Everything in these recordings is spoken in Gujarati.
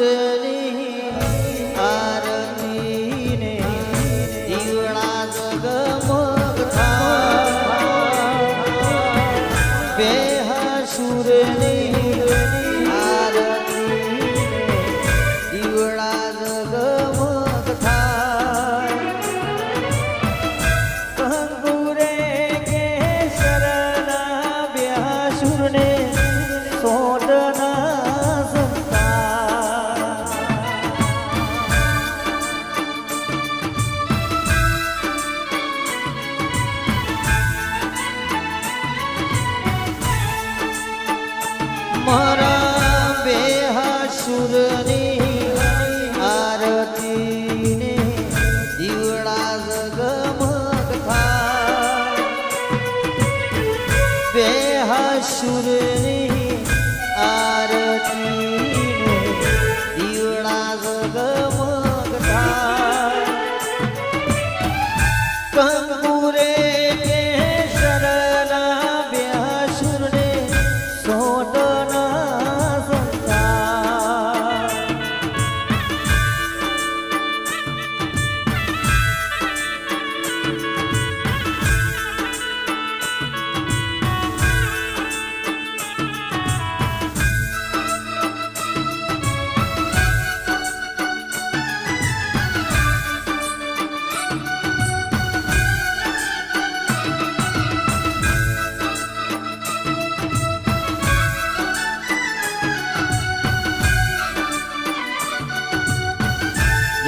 রে 爸爸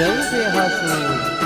颜色还是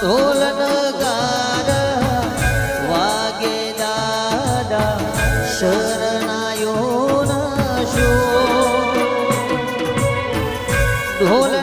ઢોલ નગાર વાગે દાદા શરણાયો નશો ઢોલ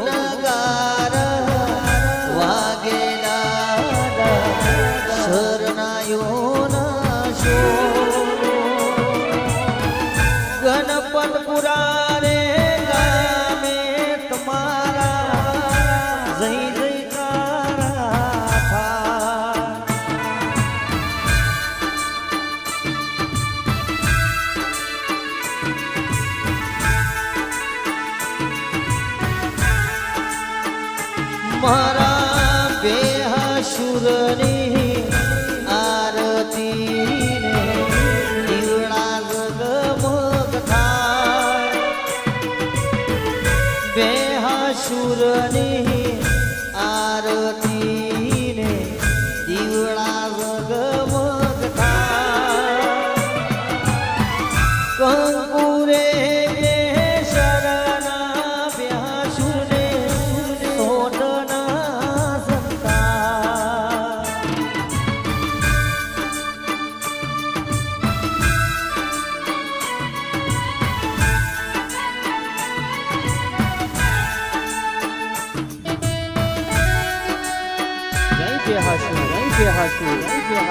બેહાસુરની આરતીને 安全哈请安全哈请安全哈